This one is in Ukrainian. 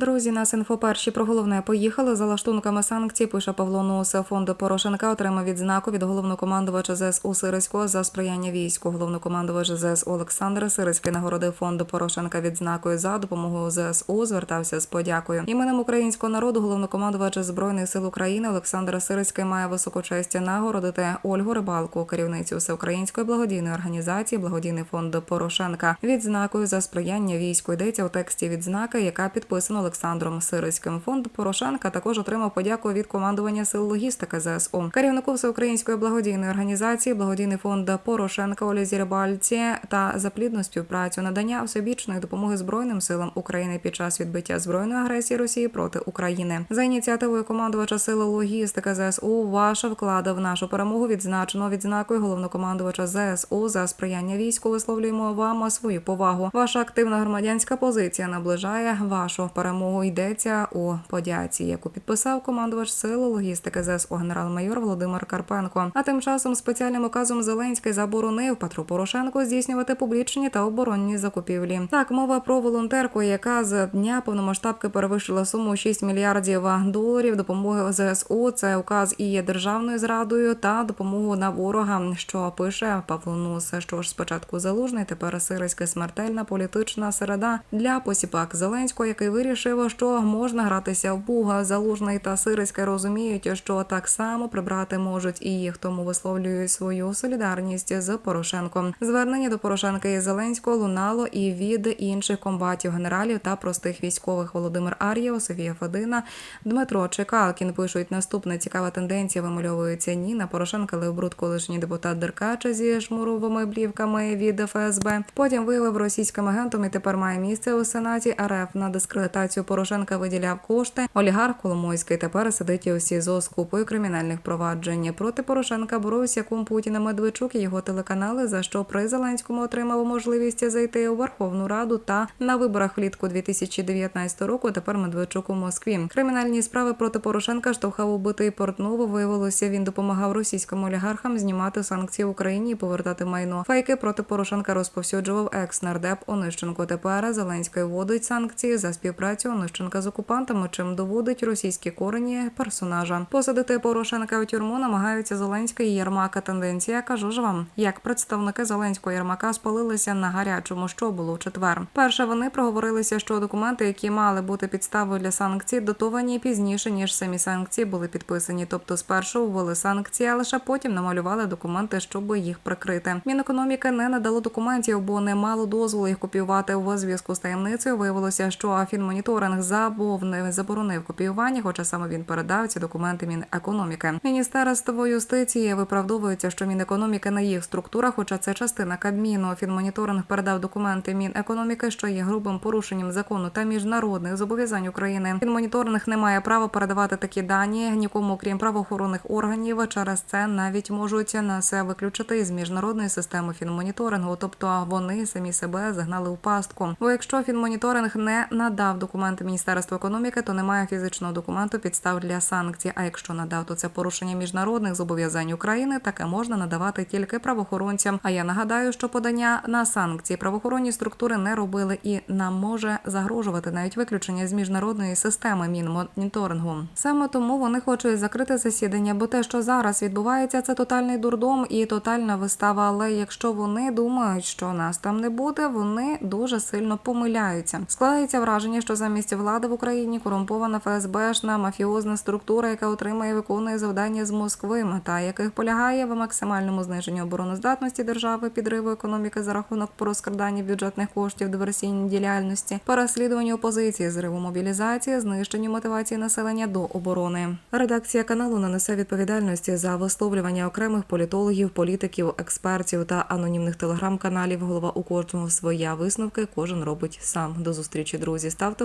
Друзі, нас інфо перші про головне поїхали за лаштунками санкцій. Пише Павло Нусе. Фонду Порошенка отримав відзнаку від головнокомандувача ЗСУ Сириського за сприяння війську. Головнокомандувач ЗСУ Олександр Сириський нагородив фонду Порошенка відзнакою за допомогою ЗСУ. Звертався з подякою. Іменем українського народу головнокомандувач збройних сил України Олександр Сириський має високу честь нагородити Ольгу Рибалку, керівницю всеукраїнської благодійної організації Благодійний фонд Порошенка. Відзнакою за сприяння війську йдеться у тексті відзнаки, яка підписана Олександром Сириським. Фонд Порошенка також отримав подяку від командування сил логістики ЗСУ. Керівнику всеукраїнської благодійної організації Благодійний фонд Порошенка Олізі Рибальці та за плідну співпрацю надання всебічної допомоги збройним силам України під час відбиття збройної агресії Росії проти України. За ініціативою командувача сили логістики ЗСУ ваша вклада в нашу перемогу відзначено відзнакою головнокомандувача ЗСУ за сприяння війську. Висловлюємо вам свою повагу. Ваша активна громадянська позиція наближає вашу перемогу. Йдеться у подяці, яку підписав командувач сили логістики ЗСУ генерал-майор Володимир Карпенко. А тим часом спеціальним указом Зеленський заборонив Петру Порошенку здійснювати публічні та оборонні закупівлі. Так, мова про волонтерку, яка з дня повномасштабки перевищила суму 6 мільярдів доларів допомоги ЗСУ. Це указ і є державною зрадою та допомогу на ворога, що пише Павло Нус. Що ж спочатку залужний, тепер сириська смертельна політична середа для посіпак Зеленського, який вирішив, що можна гратися в Буга. Залужний та Сириська розуміють, що так само прибрати можуть і їх, тому висловлюють свою солідарність з Порошенком. Звернення до Порошенка і Зеленського лунало і від інших комбатів, генералів та простих військових Володимир Ар'єв, Софія Федина, Дмитро Чекалкін пишуть наступна цікава тенденція вимальовується Ніна Порошенка Левбруд, колишній депутат Деркача зі шмуровими блівками від ФСБ. Потім виявив російським агентом і тепер має місце у сенаті РФ на дискредитацію Порошенка виділяв кошти. Олігарх Коломойський тепер сидить у СІЗО з купою кримінальних проваджень. Проти Порошенка боровся кум Путіна Медведчук і його телеканали, за що при Зеленському отримав можливість зайти у Верховну Раду та на виборах влітку 2019 року. Тепер Медведчук у Москві. Кримінальні справи проти Порошенка штовхав убитий Портнову. Виявилося, він допомагав російським олігархам знімати санкції Україні і повертати майно. Фейки проти Порошенка розповсюджував екс-нардеп Онищенко. Тепер Зеленський вводить санкції за співпрацю Онищенка з окупантами, чим доводить російські корені персонажа. Посадити Порошенка у тюрму намагаються Зеленська і Єрмака. Тенденція кажу ж вам, як представники Зеленського і Єрмака спалилися на гарячому, що було в четвер. Перше вони проговорилися, що документи, які мали бути підставою для санкцій, дотовані пізніше ніж самі санкції були підписані. Тобто, спершу ввели санкції, а лише потім намалювали документи, щоб їх прикрити. Мінекономіки не надало документів, бо не мало дозволу їх копіювати у зв'язку з таємницею. Виявилося, що Афінмоніторинг забув не заборонив копіювання, хоча саме він передав ці документи Мінекономіки. Міністерство юстиції виправдовується, що Мінекономіки на їх структурах, хоча це частина Кабміну. Фінмоніторинг передав документи Мінекономіки, що є грубим порушенням закону та міжнародних зобов'язань України. Фінмоніторинг не має права передавати такі дані нікому, крім правоохоронних органів. Через це навіть можуть нас виключити із міжнародної системи фінмоніторингу, тобто вони самі себе загнали у пастку. Бо якщо фінмоніторинг не надав документи Міністерству економіки, то немає фізичного документу підстав для санкцій. А якщо надав, то це порушення міжнародних зобов'язань України. Таке можна надавати тільки правоохоронцям. А я нагадаю, що подання на санкції правоохоронні структури не робили і нам може загрожувати навіть виключення з міжнародної системи мінмоніторингу. Саме тому вони хочуть закрити засідання, бо те, що зараз відбувається, це тотальний дурдом і тотальна вистава. Але якщо вони думають, що нас там не буде, вони дуже сильно помиляються. Складається враження, що замість влади в Україні корумпована ФСБшна мафіозна структура, яка отримує і виконує завдання з Москви, мета яких полягає в максимальному зниженні обороноздатності держави, підриву економіки за рахунок порозкрадання бюджетних коштів, диверсійній діяльності, переслідуванню опозиції, зриву мобілізації, знищенню мотивації населення до оборони. Редакція каналу не несе відповідальності за висловлювання окремих політологів, політиків, експертів та анонімних телеграм-каналів. Голова у кожного своя висновки. Кожен робить сам. До зустрічі, друзі. Ставте